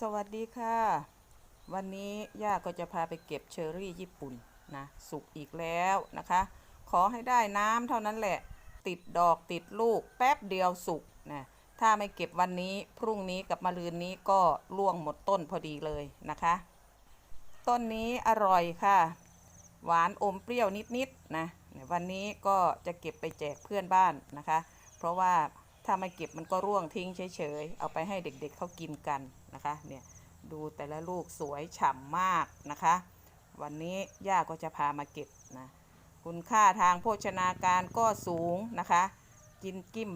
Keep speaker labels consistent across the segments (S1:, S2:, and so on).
S1: สวัสดีค่ะ วันนี้ย่าก็จะพาไปเก็บเชอรี่ญี่ปุ่นนะสุกอีกแล้วนะคะ ขอให้ได้น้ำเท่านั้นแหละ ติดดอกติดลูกแป๊บเดียวสุกนะถ้าไม่เก็บวันนี้พรุ่งนี้กับมะรืนนี้ก็ร่วงหมดต้นพอดีเลยนะคะ ต้นนี้อร่อยค่ะ หวานอมเปรี้ยวนิดๆนะวันนี้ก็จะเก็บไปแจกเพื่อนบ้านนะคะ เพราะว่า ถ้าไม่เก็บมันก็ร่วงทิ้งเฉยๆ เอาไปให้เด็กๆเขากินกันนะคะ เนี่ยดูแต่ละลูกสวยฉ่ำมากนะคะ วันนี้ย่าก็จะพามาเก็บนะ คุณค่าทางโภชนาการก็สูงนะคะ กินกิ้ม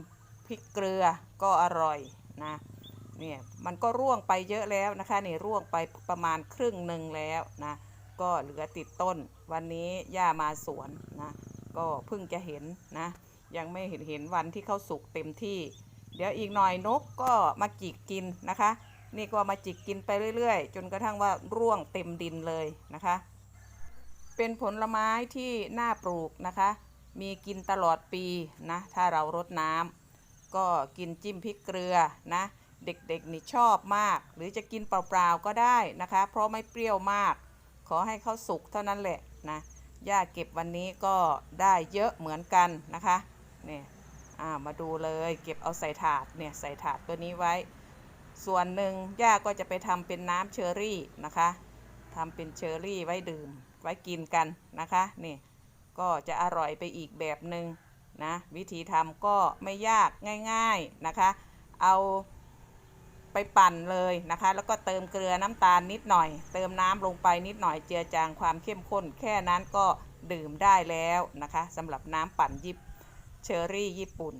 S1: พริกเกลือก็อร่อยนะ เนี่ยมันก็ร่วงไปเยอะแล้วนะคะนี่ร่วงไปประมาณครึ่งหนึ่งแล้วนะ ก็เหลือติดต้น วันนี้ย่ามาสวนนะ ก็เพิ่งจะเห็นนะ ยังไม่เห็นเห็นวันที่เขาสุกเต็มที่ เดี๋ยวอีกหน่อยนกก็มาจิกกินนะคะ นี่ก็มาจิกกินไปเรื่อยๆ จนกระทั่งว่าร่วงเต็มดินเลยนะคะ เป็นผลไม้ที่น่าปลูกนะคะ มีกินตลอดปีนะถ้าเรารดน้ำก็กินจิ้มพริกเกลือนะเด็กๆนี่ชอบมาก หรือจะกินเปล่าๆก็ได้นะคะ เพราะไม่เปรี้ยวมาก ขอให้เขาสุกเท่านั้นแหละนะย่าเก็บวันนี้ก็ได้เยอะเหมือนกันนะคะ เนี่ยอ่ามาดูเลยเก็บเอาใส่ถาดเนี่ยใส่ถาดตัวนี้ไว้ ส่วนหนึ่งย่าก็จะไปทำเป็นน้ำเชอร์รี่นะคะทำเป็นเชอร์รี่ไว้ดื่มไว้กินกันนะคะนี่ก็จะอร่อยไปอีกแบบหนึ่งนะวิธีทำก็ไม่ยากง่าย ๆนะคะ เอาไปปั่นเลยนะคะ แล้วก็เติมเกลือน้ำตาลนิดหน่อย เติมน้ำลงไปนิดหน่อยเจือจางความเข้มข้น แค่นั้นก็ดื่มได้แล้วนะคะสำหรับน้ำปั่นยิบ เชอร์รี่ญี่ปุ่น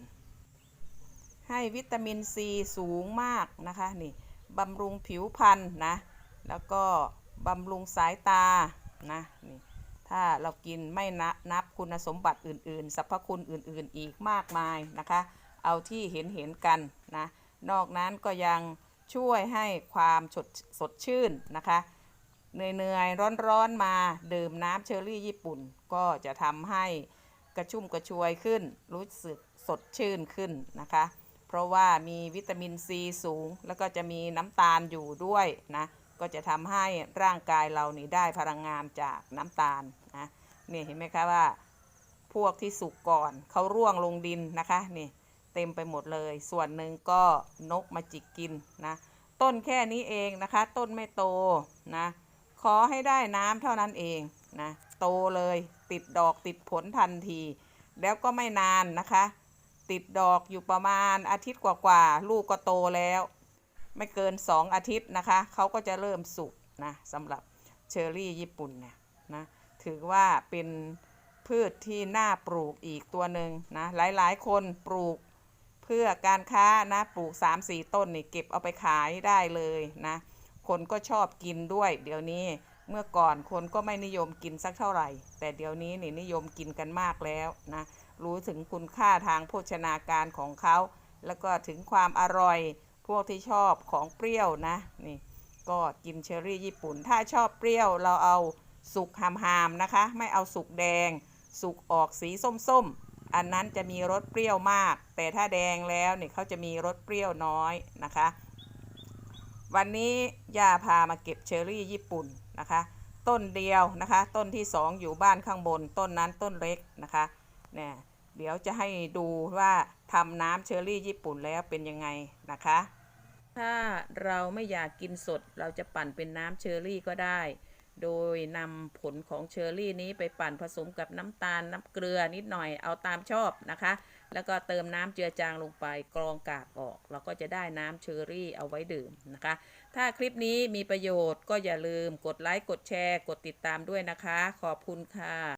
S1: ให้วิตามินซีสูงมากนะคะนี่บำรุงผิวพรรณนะ แล้วก็บำรุงสายตานะนี่ถ้าเรากินไม่นับนับคุณสมบัติอื่นๆสรรพคุณอื่นๆอีกมากมายนะคะ เอาที่เห็นเห็นกันนะ นอกนั้นก็ยังช่วยให้ความสดสดชื่นนะคะเหนื่อยๆร้อนๆมาดื่มน้ำเชอร์รี่ญี่ปุ่นก็จะทำให้ กระชุ่มกระชวยขึ้น รู้สึกสดชื่นขึ้นนะคะ เพราะว่ามีวิตามินซีสูง แล้วก็จะมีน้ำตาลอยู่ด้วยนะ ก็จะทำให้ร่างกายเรานี่ได้พลังงานจากน้ำตาลนะนี่เห็นไหมคะว่า พวกที่สุกก่อนเขาร่วงลงดินนะคะนี่เต็มไปหมดเลย ส่วนหนึ่งก็นกมาจิกกินนะ ต้นแค่นี้เองนะคะ ต้นไม่โตนะ ขอให้ได้น้ำเท่านั้นเองนะ โตเลย ติดดอกติดผลทันที แล้วก็ไม่นานนะคะ ติดดอกอยู่ประมาณอาทิตย์กว่าๆลูกก็โตแล้ว ไม่เกิน 2 อาทิตย์นะคะเขาก็จะเริ่มสุกนะสำหรับเชอร์รี่ญี่ปุ่นเนี่ยนะถือว่าเป็นพืชที่น่าปลูกอีกตัวหนึ่งนะหลายๆ คนปลูกเพื่อการค้านะปลูก 3-4 ต้นนี่เก็บเอาไปขายได้เลยนะคนก็ชอบกินด้วย เดี๋ยวนี้ เมื่อก่อนคนก็ไม่นิยมกินสักเท่าไหร่ แต่เดี๋ยวนี้นี่นิยมกินกันมากแล้วนะรู้ถึงคุณค่าทางโภชนาการของเขา แล้วก็ถึงความอร่อยพวกที่ชอบของเปรี้ยวนะนี่ก็กินเชอร์รี่ญี่ปุ่น ถ้าชอบเปรี้ยวเราเอาสุกหามๆนะคะ ไม่เอาสุกแดง สุกออกสีส้มๆ อันนั้นจะมีรสเปรี้ยวมาก แต่ถ้าแดงแล้วเนี่ยเขาจะมีรสเปรี้ยวน้อยนะคะ วันนี้ย่าพามาเก็บเชอร์รี่ญี่ปุ่น นะคะ ต้นเดียวนะคะ ต้นที่สองอยู่บ้านข้างบน ต้นนั้นต้นเล็กนะคะเนี่ยเดี๋ยวจะให้ดูว่าทำน้ำเชอร์รี่ญี่ปุ่นแล้วเป็นยังไงนะคะ ถ้าเราไม่อยากกินสดเราจะปั่นเป็นน้ำเชอร์รี่ก็ได้ โดยนำผลของเชอร์รี่นี้ไปปั่นผสมกับน้ำตาลน้ำเกลือนิดหน่อยเอาตามชอบนะคะ แล้วก็เติมน้ำเจือจางลงไปกรองกากออก เราก็จะได้น้ำเชอร์รี่เอาไว้ดื่มนะคะ ถ้าคลิปนี้มีประโยชน์ก็อย่าลืมกดไลค์กดแชร์ กดติดตามด้วยนะคะ ขอบคุณค่ะ